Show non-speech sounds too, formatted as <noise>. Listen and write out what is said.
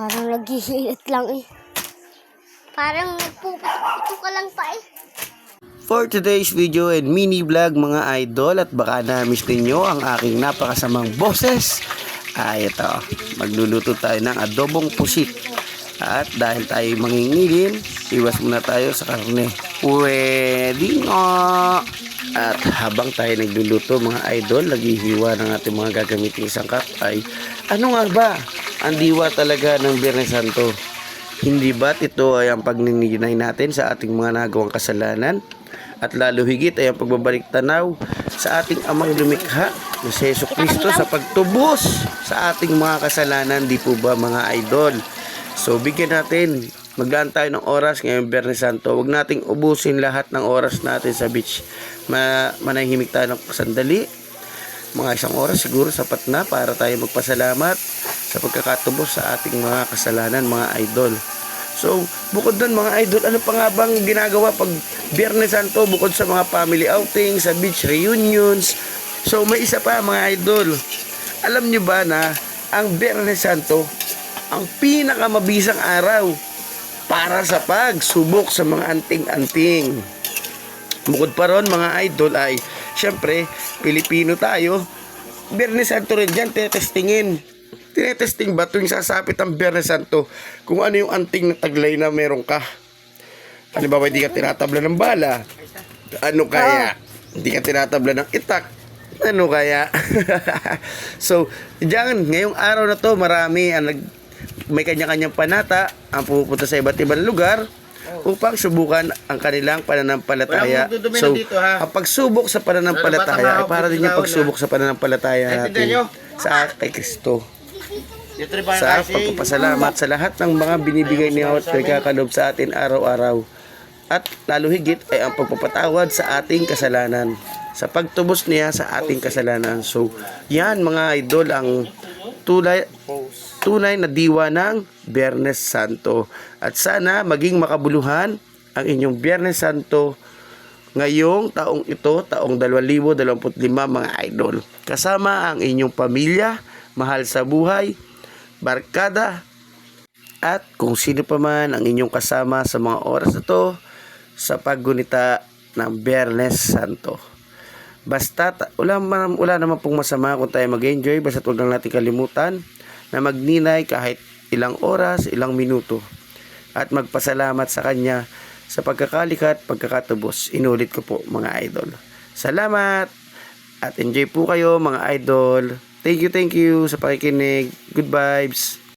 Parang naghihilit lang eh. Parang nagpuputo ka lang pa eh. For today's video and mini vlog mga idol at baka na-miss ninyo ang aking napakasamang boses ay ito, magluluto tayo ng adobong pusit at dahil tayo mangingilin iwas muna tayo sa karne pwede nga at habang tayo nagluluto mga idol naghihiwa ng ating mga gagamiting sangkap ay ano nga ba ang diwa talaga ng Biyernes Santo hindi ba't ito ay ang pagnininay natin sa ating mga nagawang kasalanan? At lalo higit ay ang pagbabalik tanaw sa ating amang lumikha na si Yeso Kristo sa pagtubos sa ating mga kasalanan, di po ba mga idol? So bigyan natin, maglaan tayo ng oras ngayong Biyernes Santo. Huwag nating ubusin lahat ng oras natin sa beach. Ma manahimik tayo ng sandali, mga isang oras siguro sapat na para tayo magpasalamat sa pagkakatubos sa ating mga kasalanan mga idol. So, bukod doon mga idol, ano pa nga bang ginagawa pag Biyernes Santo bukod sa mga family outing, sa beach reunions? So, may isa pa mga idol. Alam nyo ba na ang Biyernes Santo ang pinakamabisang araw para sa pagsubok sa mga anting-anting. Bukod pa ron mga idol ay syempre Pilipino tayo. Biyernes Santo rin dyan, tetestingin. Tinetesting ba tuwing sasapit ang Biyernes Santo kung ano yung anting na taglay na meron ka? Halimbawa, hindi ka tinatabla ng bala. Ano kaya? Hindi ka tinatabla ng itak. Ano kaya? <laughs> so, diyan, ngayong araw na to, marami ang nag, may kanya-kanyang panata ang pupunta sa iba't ibang lugar upang subukan ang kanilang pananampalataya. So, dito, ha? ang pagsubok sa pananampalataya ay para din yung pagsubok sa pananampalataya natin sa kay Kristo. Sa pagpapasalamat sa lahat ng mga binibigay niya at pagkakalob sa atin araw-araw. At lalo higit ay ang pagpapatawad sa ating kasalanan. Sa pagtubos niya sa ating kasalanan. So, yan mga idol ang tulay, tunay na diwa ng Biyernes Santo. At sana maging makabuluhan ang inyong Biyernes Santo ngayong taong ito, taong 2025 mga idol. Kasama ang inyong pamilya, mahal sa buhay, barkada, at kung sino pa man ang inyong kasama sa mga oras na to sa paggunita ng Biyernes Santo. Basta, ta- wala, wala naman pong masama kung tayo mag-enjoy, basta huwag lang natin kalimutan na magninay kahit ilang oras, ilang minuto at magpasalamat sa Kanya sa pagkakalikat, pagkakatubos. Inulit ko po mga idol. Salamat at enjoy po kayo mga idol. Thank you, thank you sa pakikinig. Good vibes.